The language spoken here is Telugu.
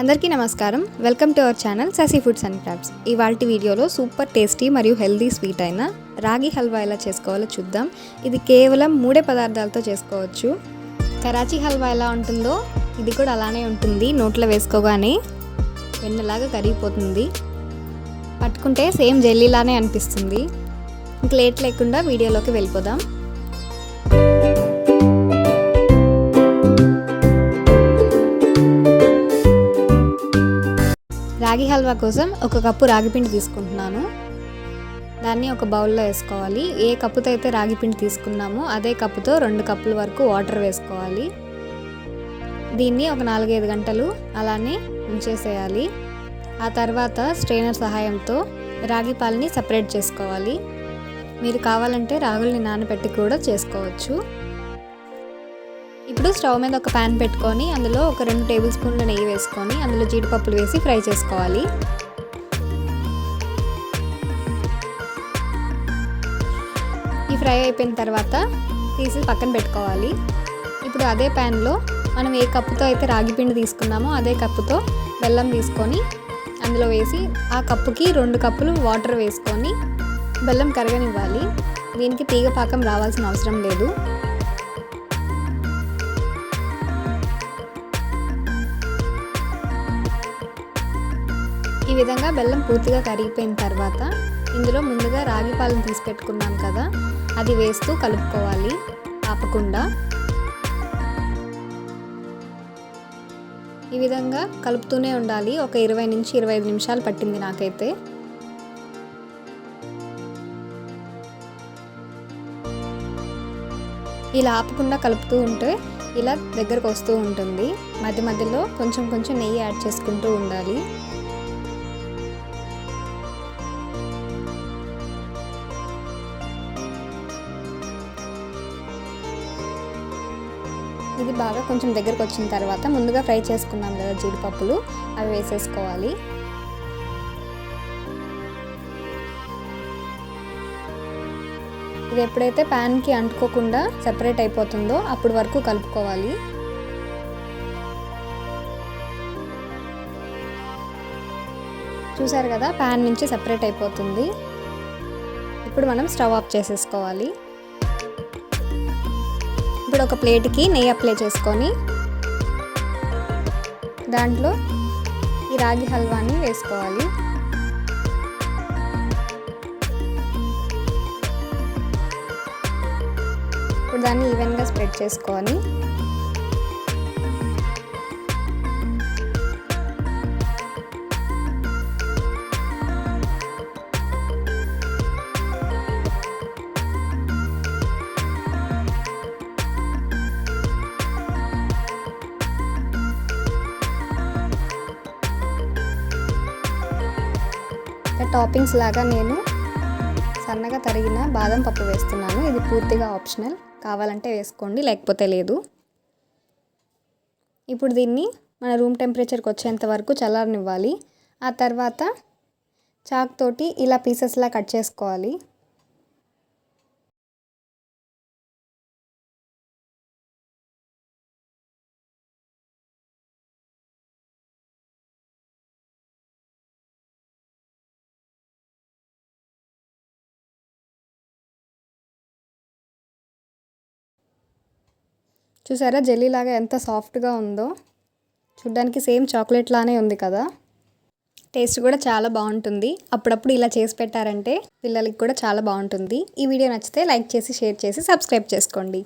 అందరికీ నమస్కారం. Welcome to our channel sassy foods and crabs. ఇవాళ వీడియోలో సూపర్ టేస్టీ మరియు హెల్దీ స్వీట్ అయిన రాగి హల్వా ఎలా చేసుకోవాలో చూద్దాం. ఇది కేవలం మూడే పదార్థాలతో చేసుకోవచ్చు. కరాచీ హల్వా ఎలా ఉంటుందో ఇది కూడా అలానే ఉంటుంది. నోట్లో వేసుకోగానే వెన్నలాగా కరిగిపోతుంది. పట్టుకుంటే సేమ్ జెల్లీలానే అనిపిస్తుంది. ఇంక లేట్ లేకుండా వీడియోలోకి వెళ్ళిపోదాం. రాగి హల్వా కోసం ఒక కప్పు రాగి పిండి తీసుకుంటున్నాను. దాన్ని ఒక బౌల్లో వేసుకోవాలి. ఏ కప్పుతో అయితే రాగి పిండి తీసుకున్నామో అదే కప్పుతో రెండు కప్పుల వరకు వాటర్ వేసుకోవాలి. దీన్ని ఒక నాలుగైదు గంటలు అలానే ఉంచేసేయాలి. ఆ తర్వాత స్ట్రైనర్ సహాయంతో రాగి పాలని సపరేట్ చేసుకోవాలి. మీరు కావాలంటే రాగుల్ని నానబెట్టి కూడా చేసుకోవచ్చు. ఇప్పుడు స్టవ్ మీద ఒక ప్యాన్ పెట్టుకొని అందులో ఒక రెండు టేబుల్ స్పూన్ల నెయ్యి వేసుకొని అందులో జీడిపప్పులు వేసి ఫ్రై చేసుకోవాలి. ఈ ఫ్రై అయిపోయిన తర్వాత తీసి పక్కన పెట్టుకోవాలి. ఇప్పుడు అదే ప్యాన్లో మనం ఏ కప్పుతో అయితే రాగి పిండి తీసుకున్నామో అదే కప్పుతో బెల్లం తీసుకొని అందులో వేసి ఆ కప్పుకి రెండు కప్పులు వాటర్ వేసుకొని బెల్లం కరగనివ్వాలి. దీనికి తీగ పాకం రావాల్సిన అవసరం లేదు. విధంగా బెల్లం పూర్తిగా కరిగిపోయిన తర్వాత ఇందులో ముందుగా రాగి పాలను తీసి పెట్టుకున్నాం కదా అది వేస్తూ కలుపుకోవాలి. ఆపకుండా ఈ విధంగా కలుపుతూనే ఉండాలి. ఒక ఇరవై నుంచి ఇరవై ఐదు నిమిషాలు పట్టింది నాకైతే. ఇలా ఆపకుండా కలుపుతూ ఉంటే ఇలా దగ్గరకు వస్తూ ఉంటుంది. మధ్య మధ్యలో కొంచెం కొంచెం నెయ్యి యాడ్ చేసుకుంటూ ఉండాలి. ఇది బాగా కొంచెం దగ్గరకు వచ్చిన తర్వాత ముందుగా ఫ్రై చేసుకున్నాం కదా జీడిపప్పులు అవి వేసేసుకోవాలి. ఇది ఎప్పుడైతే ప్యాన్కి అంటుకోకుండా సెపరేట్ అయిపోతుందో అప్పుడు వరకు కలుపుకోవాలి. చూసారు కదా ప్యాన్ నుంచి సెపరేట్ అయిపోతుంది. ఇప్పుడు మనం స్టవ్ ఆఫ్ చేసేసుకోవాలి. ఇప్పుడు ఒక ప్లేట్కి నెయ్యి అప్లై చేసుకొని దాంట్లో ఈ రాగి హల్వాని వేసుకోవాలి. ఇప్పుడు దాన్ని ఈవెన్గా స్ప్రెడ్ చేసుకొని టాపింగ్స్ లాగా నేను సన్నగా తరిగిన బాదం పప్పు వేస్తున్నాను. ఇది పూర్తిగా ఆప్షనల్ కావాలంటే వేసుకోండి లేకపోతే లేదు. ఇప్పుడు దీన్ని మన రూమ్ టెంపరేచర్కి వచ్చేంత వరకు చల్లారనివ్వాలి. ఆ తర్వాత చాక్ తోటి ఇలా పీసెస్లా కట్ చేసుకోవాలి. చూసారా? జెల్లీలాగా ఎంత సాఫ్ట్గా ఉందో. చూడ్డానికి సేమ్ చాక్లెట్ లానే ఉంది కదా. టేస్ట్ కూడా చాలా బాగుంటుంది. అప్పుడప్పుడు ఇలా చేసి పెట్టారంటే పిల్లలకి కూడా చాలా బాగుంటుంది. ఈ వీడియో నచ్చితే లైక్ చేసి షేర్ చేసి సబ్స్క్రైబ్ చేసుకోండి.